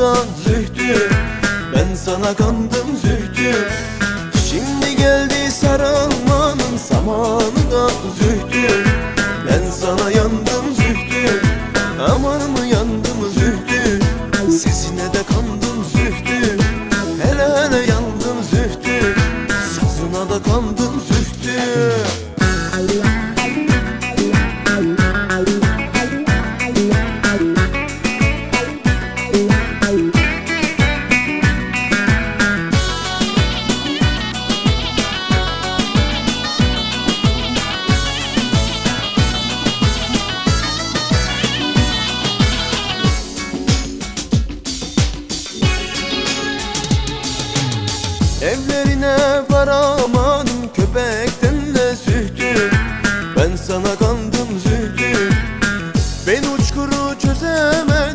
zühtü Ben sana kandım zühtü. Şimdi geldi sarılmanın zamanı da zühtü. Ben sana yandım zühtü Aman mı yandım zühtü? Sesine de kandım zühtü Hele hele yandım zühtü. Sazına da kandım zühtü Evlerine varamadım köpekten de sühtüm Ben sana kandım zühtüm Ben uçkuru çözemem